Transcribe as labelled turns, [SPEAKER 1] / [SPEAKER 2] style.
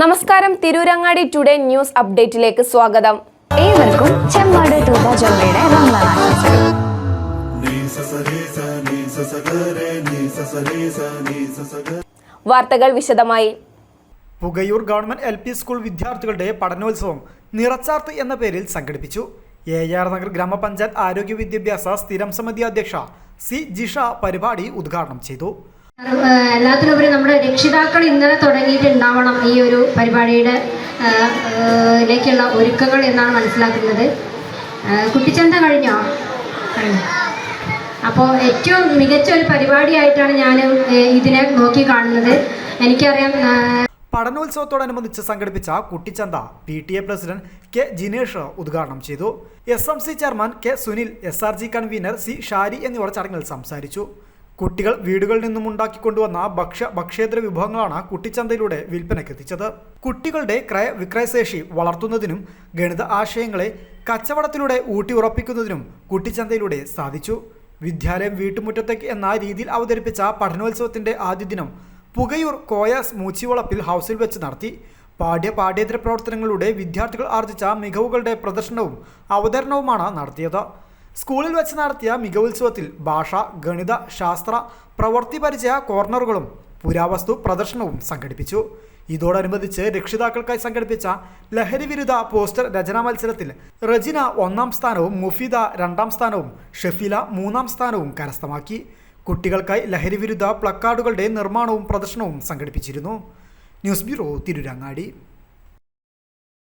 [SPEAKER 1] നമസ്കാരം. Tirurangadi today news അപ്ഡേറ്റിലേക്ക് സ്വാഗതം.
[SPEAKER 2] ഏവർക്കും ചെമ്മാട് തൂബ
[SPEAKER 1] വാർത്തകൾ വിശദമായി.
[SPEAKER 3] Pukayur government L P school വിദ്യാർത്ഥികളുടെ പഠനോത്സവം നിറച്ചാർത്ത് എന്ന പേരിൽ സംഘടിപ്പിച്ചു. എ ആർ നഗർ ഗ്രാമപഞ്ചായത്ത് ആരോഗ്യ വിദ്യാഭ്യാസ സ്ഥിരം സമിതി അധ്യക്ഷ സി ജിഷ പരിപാടി ഉദ്ഘാടനം ചെയ്തു.
[SPEAKER 4] എല്ലാത്തിനുപരി നമ്മുടെ രക്ഷിതാക്കൾ ഇന്നലെ തുടങ്ങിയിട്ടുണ്ടാവണം ഈ ഒരു പരിപാടിയുടെ ലേക്കുള്ള ഒരുക്കങ്ങൾ എന്നാണ് മനസ്സിലാക്കുന്നത്. കുട്ടിച്ചന്ത കഴിഞ്ഞോ? അപ്പോൾ ഏറ്റവും മികച്ച ഒരു പരിപാടിയായിട്ടാണ് ഞാൻ ഇതിനെ നോക്കി കാണുന്നത്. എനിക്കറിയാം
[SPEAKER 3] പഠനോത്സവത്തോടനുബന്ധിച്ച് സംഘടിപ്പിച്ച കുട്ടിച്ചന്ത P T A president K Jinesh ഉദ്ഘാടനം ചെയ്തു. S M C chairman K Sunil S R G convener C Shari എന്നിവർ ചടങ്ങിൽ സംസാരിച്ചു. കുട്ടികൾ വീടുകളിൽ നിന്നും ഉണ്ടാക്കിക്കൊണ്ടുവന്ന ഭക്ഷ്യ ഭക്ഷ്യേതര വിഭവങ്ങളാണ് കുട്ടിച്ചന്തയിലൂടെ വിൽപ്പനയ്ക്കെത്തിച്ചത് കുട്ടികളുടെ ക്രയ വിക്രയശേഷി വളർത്തുന്നതിനും ഗണിത ആശയങ്ങളെ കച്ചവടത്തിലൂടെ ഊട്ടിയുറപ്പിക്കുന്നതിനും കുട്ടിച്ചന്തയിലൂടെ സാധിച്ചു. വിദ്യാലയം വീട്ടുമുറ്റത്തേക്ക് എന്ന രീതിയിൽ അവതരിപ്പിച്ച പഠനോത്സവത്തിന്റെ ആദ്യ ദിനം പുകയൂർ കോയാസ് മൂച്ചിവളപ്പിൽ ഹൗസിൽ വെച്ച് നടത്തി. പാഠ്യ പാഠ്യേതര പ്രവർത്തനങ്ങളിലൂടെ വിദ്യാർത്ഥികൾ ആർജിച്ച മികവുകളുടെ പ്രദർശനവും അവതരണവുമാണ് നടത്തിയത്. സ്കൂളിൽ വെച്ച് നടത്തിയ മികവുത്സവത്തിൽ ഭാഷ ഗണിത ശാസ്ത്ര പ്രവൃത്തി പരിചയ കോർണറുകളും പുരാവസ്തു പ്രദർശനവും സംഘടിപ്പിച്ചു. ഇതോടനുബന്ധിച്ച് രക്ഷിതാക്കൾക്കായി സംഘടിപ്പിച്ച ലഹരി വിരുദ്ധ പോസ്റ്റർ രചനാ മത്സരത്തിൽ റജിന ഒന്നാം സ്ഥാനവും മുഫീദ രണ്ടാം സ്ഥാനവും ഷെഫീല മൂന്നാം സ്ഥാനവും കരസ്ഥമാക്കി. കുട്ടികൾക്കായി ലഹരി വിരുദ്ധ പ്ലക്കാർഡുകളുടെ നിർമ്മാണവും പ്രദർശനവും സംഘടിപ്പിച്ചിരുന്നു. News bureau Tirurangadi.